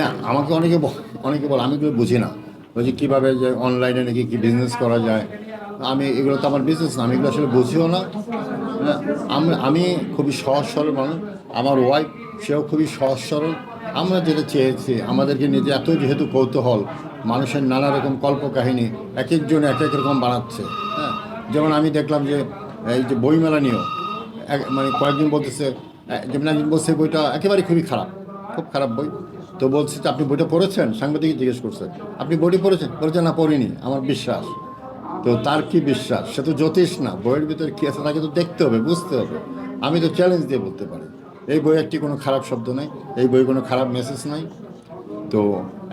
না আমাকে অনেকে অনেকে বলে আমি এগুলো বুঝি না। বলছি কীভাবে যে অনলাইনে নাকি কী বিজনেস করা যায়। আমি এগুলো তো আমার বিজনেস না আমি এগুলো আসলে বুঝিও না। হ্যাঁ, আমি আমি খুবই সহজ সরল মানুষ। আমার ওয়াইফ সেও খুবই সহজ সরল। আমরা যেটা চেয়েছি আমাদেরকে নিজে এত যেহেতু কৌতূহল মানুষের নানা রকম কল্পকাহিনী এক একজন এক এক রকম বানাচ্ছে। হ্যাঁ যেমন আমি দেখলাম যে এই যে বইমেলা নিয়েও মানে কয়েকদিন বলতেছে যেমন একজন বলছে বইটা একেবারে খুবই খারাপ খুব খারাপ বই। তো বলছে আপনি বইটা পড়েছেন? সাংবাদিক জিজ্ঞেস করছে। আপনি বইটি পড়েছেন? বলছেন না, পড়িনি, আমার বিশ্বাস। তো তার কি বিশ্বাস? সে তো জ্যোতিষ না, বইয়ের ভিতরে কী আছে তাকে তো দেখতে হবে, বুঝতে হবে। আমি তো চ্যালেঞ্জ দিয়ে বলতে পারি। এই বই একটি কোনো খারাপ শব্দ নেই, এই বই কোনো খারাপ মেসেজ নাই। তো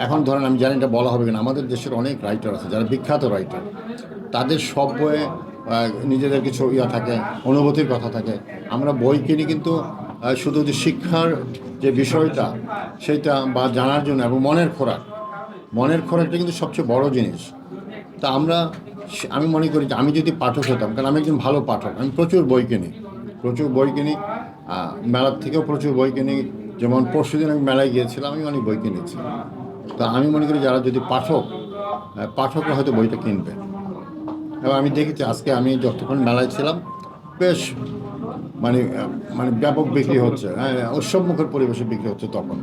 এখন ধরেন, আমি জানি এটা বলা হবে কিনা। আমাদের দেশের অনেক রাইটার আছে, যারা বিখ্যাত রাইটার তাদের সব বইয়ে নিজেদের কিছু ইয়া থাকে, অনুভূতির কথা থাকে। আমরা বই কিনি কিন্তু শুধু যে শিক্ষার যে বিষয়টা, সেটা বা জানার জন্য এবং মনের খোরাক। মনের খোরাকটা কিন্তু সবচেয়ে বড় জিনিস। তা আমরা, আমি মনে করি যে আমি যদি পাঠক হতাম, কারণ আমি একজন ভালো পাঠক, আমি প্রচুর বই কিনি। প্রচুর বই কিনি মেলার থেকেও প্রচুর বই কিনি। যেমন পরশু দিন আমি মেলায় গিয়েছিলাম, আমি অনেক বই কিনেছি। তা আমি মনে করি যারা যদি পাঠক পাঠকরা হয়তো বইটা কিনবে। এবং আমি দেখেছি, আজকে আমি যতক্ষণ মেলায় ছিলাম, বেশ মানে মানে ব্যাপক বিক্রি হচ্ছে। হ্যাঁ উৎসবমুখর পরিবেশে বিক্রি হচ্ছে তখন।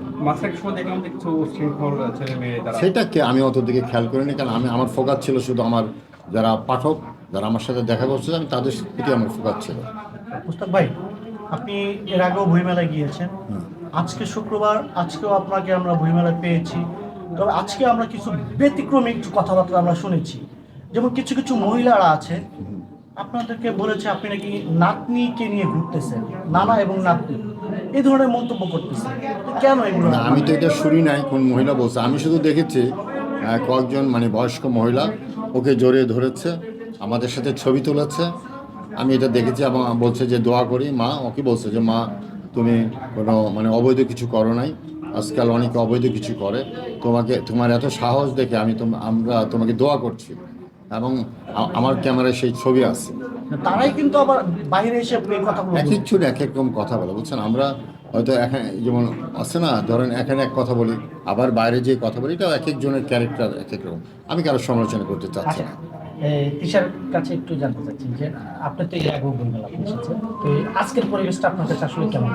সেটাকে আমি অত দিকে খেয়াল করিনি কারণ আমি আমার ফোকাস ছিল শুধু আমার যারা পাঠক যারা আমার সাথে দেখা করছে আমি তাদের প্রতি আমার ফোকাস ছিল। মুস্তাক ভাই আপনি এর আগেও বইমেলায় গিয়েছেন। আজকে শুক্রবার আজকেও আপনাকে আমরা বইমেলায় পেয়েছি। তবে আজকে আমরা কিছু ব্যতিক্রমী একটু কথাবার্তা আমরা শুনেছি। যেমন কিছু কিছু মহিলারা আছে আপনাদেরকে বলেছে আপনি নাকি নাতনিকে নিয়ে ঘুরতেছেন, নানা এবং নাতনি। এই ধরনের মন্তব্য করতেছেন কেন এগুলো? আমি তো এটা শুনি নাই, কোন মহিলা বলছে। আমি শুধু দেখেছি কয়েকজন মানে বয়স্ক মহিলা ওকে জড়িয়ে ধরেছে, আমাদের সাথে ছবি তুলেছে। আমি এটা দেখেছি এবং বলছে যে, দোয়া করি, মা। ওকে বলছে যে, মা, তুমি কোনো মানে অবৈধ কিছু করো নাই। আজকাল অনেকে অবৈধ কিছু করে। তোমাকে, তোমার এত সাহস দেখে আমি আমরা তোমাকে দোয়া করছি। এবং আমার ক্যামেরায় সেই ছবি আছে। তারাই কিন্তু আবার বাইরে এসে কথা এক এক এক এক রকম কথা বলে বুঝছেন? আমরা হয়তো এখানে যেমন আছে না ধরেন এখানে এক কথা বলি আবার বাইরে যে কথা বলি এটাও এক একজনের ক্যারেক্টার এক এক রকম। আমি কারও সমালোচনা করতে চাচ্ছি আচ্ছা। না তিশার কাছে একটু জানতে চাচ্ছি যে, আপনি তো এর আগেও আজকের পরিবেশটা আপনার কাছে আসলে কেমন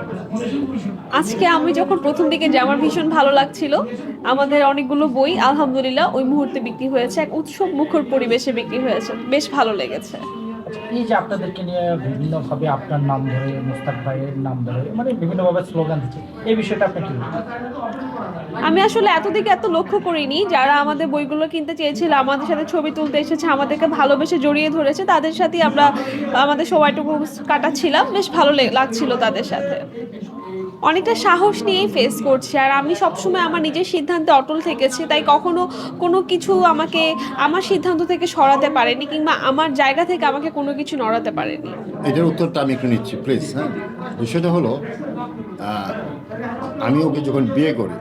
আজকে আমি যখন প্রথম দিকে যে আমার ভীষণ ভালো লাগছিল, আমাদের অনেকগুলো বই, আলহামদুলিল্লাহ, ওই মুহূর্তে বিক্রি হয়েছে। এক উৎসব মুখর পরিবেশে বিক্রি হয়েছে। বেশ ভালো লেগেছে। এই যে আপনাদেরকে নিয়ে বিভিন্নভাবে আপনার নাম ধরে, মুস্তাক ভাইয়ের নাম ধরে মানে বিভিন্নভাবে স্লোগান দিচ্ছে, এই বিষয়টা আপনি কি আমি আসলে এতদিকে এত লক্ষ্য করিনি, যারা আমাদের বইগুলো কিনতে চেয়েছিল, আমাদের সাথে ছবি তুলতে এসেছে, আমাদেরকে ভালোবেসে জড়িয়ে ধরেছে, তাদের সাথেই আমরা, আমাদের সময়টুকু কাটাচ্ছিলাম, বেশ ভালো লাগছিল তাদের সাথে। অনেকটা সাহস নিয়েই ফেস করছি। আর আমি সবসময় আমার নিজের সিদ্ধান্তে অটল থেকেছি, তাই কখনো কোনো কিছু আমাকে, আমার সিদ্ধান্ত থেকে সরাতে পারেনি কিংবা আমার জায়গা থেকে আমাকে কোনো কিছু নড়াতে পারেনি। এটার উত্তরটা আমি একটু নিচ্ছি প্লিজ হ্যাঁ? বিষয়টা হলো আমি ওকে যখন বিয়ে করি,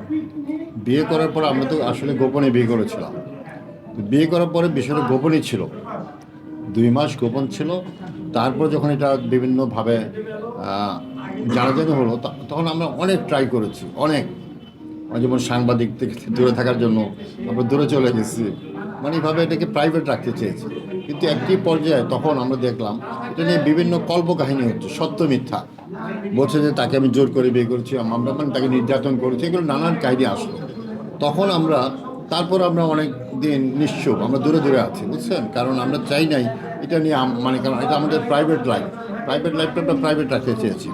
বিয়ে করার পর আমরা তো আসলে গোপনে বিয়ে করেছিলাম। বিয়ে করার পরে বিষয়টা গোপনই ছিল। দুই মাস গোপন ছিল। তারপর যখন এটা বিভিন্নভাবে জানাজানি হলো তখন আমরা অনেক ট্রাই করেছি, অনেক। যেমন সাংবাদিক থেকে দূরে থাকার জন্য আমরা দূরে চলে গেছি। মানে এইভাবে এটাকে প্রাইভেট রাখতে চেয়েছি। কিন্তু একটি পর্যায়ে তখন আমরা দেখলাম, এটা নিয়ে বিভিন্ন কল্পকাহিনী হচ্ছে, সত্য মিথ্যা। বলছে যে তাকে আমি জোর করে বিয়ে করেছি, আমরা মানে তাকে নির্যাতন করেছি, এগুলো নানান কাহিনী আসলো। তখন আমরা, তারপর আমরা অনেক দিন নিশ্চুপ, আমরা দূরে দূরে আছি, বুঝছেন? কারণ আমরা চাই নাই, এটা নিয়ে মানে কারণ এটা আমাদের প্রাইভেট লাইফ প্রাইভেট লাইফটা আমরা প্রাইভেট রাখতে চেয়েছি।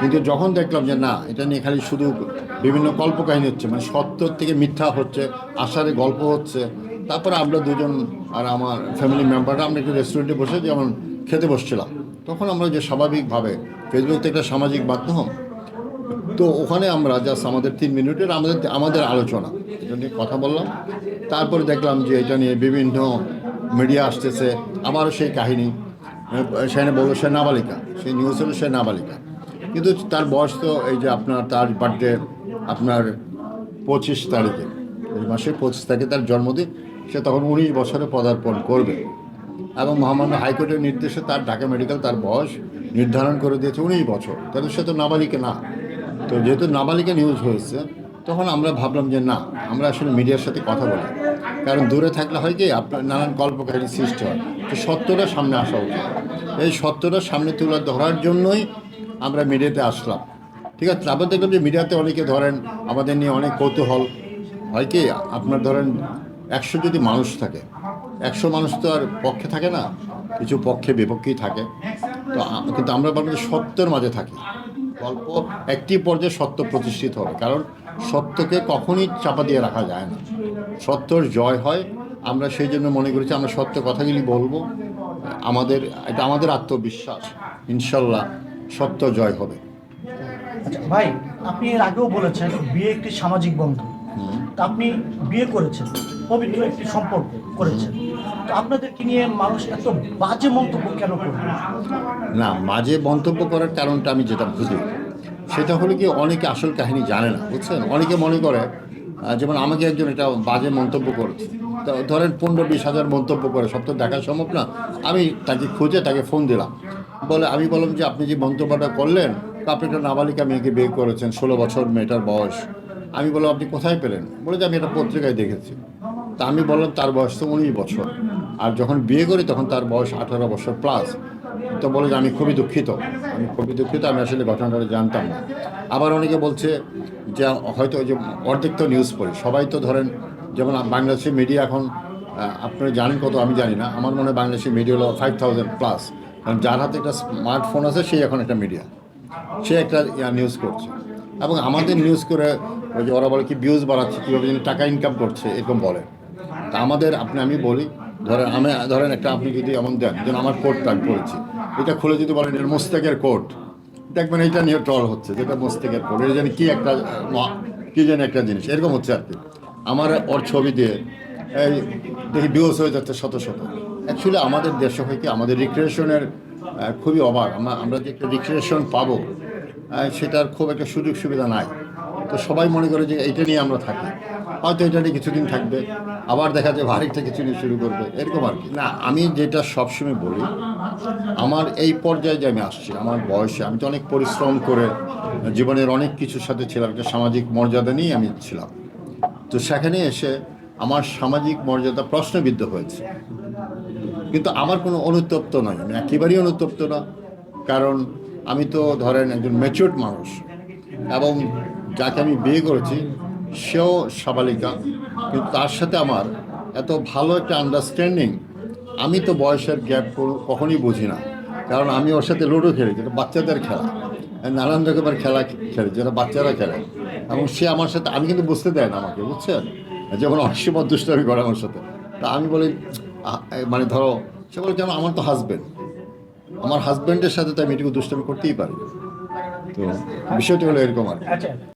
কিন্তু যখন দেখলাম যে না, এটা নিয়ে খালি শুধু বিভিন্ন কল্পকাহিনী হচ্ছে মানে সত্য থেকে মিথ্যা হচ্ছে আষাঢ়ে গল্প হচ্ছে, তারপরে আমরা দুজন আর আমার ফ্যামিলি মেম্বাররা আমরা একটু রেস্টুরেন্টে বসে যেমন খেতে বসছিলাম। তখন আমরা যে স্বাভাবিকভাবে ফেসবুক তো একটা সামাজিক মাধ্যম, তো ওখানে আমরা জাস্ট আমাদের তিন মিনিটের আমাদের আমাদের আলোচনা, এটা নিয়ে কথা বললাম। তারপরে দেখলাম যে এটা নিয়ে বিভিন্ন মিডিয়া আসতেছে আবারও সেই কাহিনী। সেখানে বলল সে নাবালিকা। সেই নিউজ হলো সে নাবালিকা। কিন্তু তার বয়স তো এই যে আপনার তার বার্থডে আপনার পঁচিশ তারিখে। এই মাসের পঁচিশ তারিখে তার জন্মদিন। সে তখন উনিশ বছরে পদার্পণ করবে। এবং মহামান্য হাইকোর্টের নির্দেশে তার ঢাকা মেডিকেল তার বয়স নির্ধারণ করে দিয়েছে উনিশ বছর। তাহলে সে তো নাবালিকা না। তো যেহেতু নাবালিকা নিউজ হয়েছে, তখন আমরা ভাবলাম যে না, আমরা আসলে মিডিয়ার সাথে কথা বলি। কারণ দূরে থাকলে হয় কি, আপনার নানান কল্পকাহিনী সৃষ্টি হয়। তো সত্যটা সামনে আসা উচিত। এই সত্যটা সামনে তুলে ধরার জন্যই আমরা মিডিয়াতে আসলাম। ঠিক আছে, তারপর দেখলাম যে মিডিয়াতে অনেকে ধরেন আমাদের নিয়ে অনেক কৌতূহল। হয় কি, আপনার ধরেন একশো যদি মানুষ থাকে, একশো মানুষ তো আর পক্ষে থাকে না, কিছু পক্ষে বিপক্ষেই থাকে। তো কিন্তু আমরা যে সত্যের মাঝে থাকি। গল্প একটি পর্যায়ে সত্য প্রতিষ্ঠিত হবে, কারণ সত্যকে কখনই চাপা দিয়ে রাখা যায় না। সত্যর জয় হয়, আমরা সেই জন্য মনে করেছি আমরা সত্য কথাগুলি বলব। আমাদের এটা আমাদের আত্মবিশ্বাস। ইনশাল্লাহ সত্য জয় হবে। আচ্ছা ভাই আপনি এর আগেও বলেছেন বিয়ে একটি সামাজিক বন্ধন। তা আপনি বিয়ে করেছেন পবিত্র একটি সম্পর্ক করেছেন। তো আপনাদেরকে নিয়ে মানুষ এত বাজে মন্তব্য কেন করবে? না মাঝে মন্তব্য করার কারণটা আমি যেটা বুঝি সেটা হলো কি অনেকে আসল কাহিনী জানে না বুঝছেন? অনেকে মনে করে যেমন আমাকে একজন এটা বাজে মন্তব্য করেছে। ধরেন পনেরো বিশ হাজার মন্তব্য করে, সব তো দেখা সম্ভব না। আমি তাকে খুঁজে তাকে ফোন দিলাম। বলে, আমি বললাম যে, আপনি যে মন্তব্যটা করলেন আপনি একটা নাবালিকা মেয়েকে বিয়ে করেছেন, ষোলো বছর মেয়েটার বয়স। আমি বললাম, আপনি কোথায় পেলেন? বলে যে, আমি একটা পত্রিকায় দেখেছি। তা আমি বললাম, তার বয়স তো উনিশ বছর। আর যখন বিয়ে করি, তখন তার বয়স আঠারো বছর প্লাস। তো বলে যে, আমি খুবই দুঃখিত। আমি খুবই দুঃখিত, আমি আসলে ঘটনাটা জানতাম না। আবার অনেকে বলছে যে, হয়তো ওই যে অর্ধেক তো নিউজ পড়ি। সবাই তো ধরেন যেমন বাংলাদেশের মিডিয়া এখন আপনারা জানেন কত, আমি জানি না। আমার মনে হয় বাংলাদেশের মিডিয়া হলো ফাইভ থাউজেন্ড প্লাস কারণ যার হাতে একটা স্মার্টফোন আছে, সেই এখন একটা মিডিয়া সে একটা নিউজ করছে। এবং আমাদের নিউজ করে ওই যে ওরা বলে কি ভিউজ বাড়াচ্ছে, কীভাবে যেন টাকা ইনকাম করছে, এরকম বলে। তা আমাদের, আপনি, আমি বলি, ধরেন, আমি, ধরেন একটা, আপনি যদি এমন দেন, যেন আমার কোটটা আমি পড়েছি। এটা খুলে যদি বলেন, এটা মোস্তেকের কোট দেখবেন এইটা নিয়ে ট্রল হচ্ছে, যেটা মোস্তেকের কোট এটা যেন কী একটা কী যেন একটা জিনিস, এরকম হচ্ছে আর কি। আমার ওর ছবি দিয়ে, এই, দেখি ভিউজ হয়ে যাচ্ছে শত শত। অ্যাকচুয়ালি আমাদের দেশে হয় কি, আমাদের রিক্রিয়েশনের খুবই অভাব। আমরা আমরা যে একটা রিক্রিয়েশন পাবো সেটার খুব একটা সুযোগ সুবিধা নাই। তো সবাই মনে করে যে এইটা নিয়ে আমরা থাকি। হয়তো এটা নিয়ে কিছুদিন থাকবে, আবার দেখা যায় আরেকটা কিছু নিয়ে শুরু করবে, এরকম আর কি। না, আমি যেটা সবসময় বলি, আমার এই পর্যায়ে যে আমি আসছি, আমার বয়সে আমি তো অনেক পরিশ্রম করে জীবনের অনেক কিছুর সাথে ছিলাম, একটা সামাজিক মর্যাদা নিয়ে আমি ছিলাম। তো সেখানে এসে আমার সামাজিক মর্যাদা প্রশ্নবিদ্ধ হয়েছে। কিন্তু আমার কোনো অনুতপ্ত নয়। আমি একেবারেই অনুতপ্ত না। কারণ আমি তো ধরেন একজন ম্যাচিউর্ড মানুষ এবং যাকে আমি বিয়ে করেছি, সেও সাবালিকা। কিন্তু তার সাথে আমার এত ভালো একটা আন্ডারস্ট্যান্ডিং আমি তো বয়সের গ্যাপ কখনই বুঝি না। কারণ আমি ওর সাথে লুডো খেলি যেটা বাচ্চাদের খেলা। নানান রকমের খেলা খেলি যেটা বাচ্চারা খেলে। এবং সে আমার সাথে, আমি কিন্তু বুঝতে দেয় না আমাকে, বুঝছেন? যেমন অনেক সময় দুষ্টামি করে আমার সাথে। তা আমি বলি মানে ধরো, সে বলে যেমন আমার তো হাজব্যান্ড আমার হাজব্যান্ডের সাথে তো আমি এটুকু দুষ্টামি করতেই পারি। তো বিষয়টি হলো এরকম আর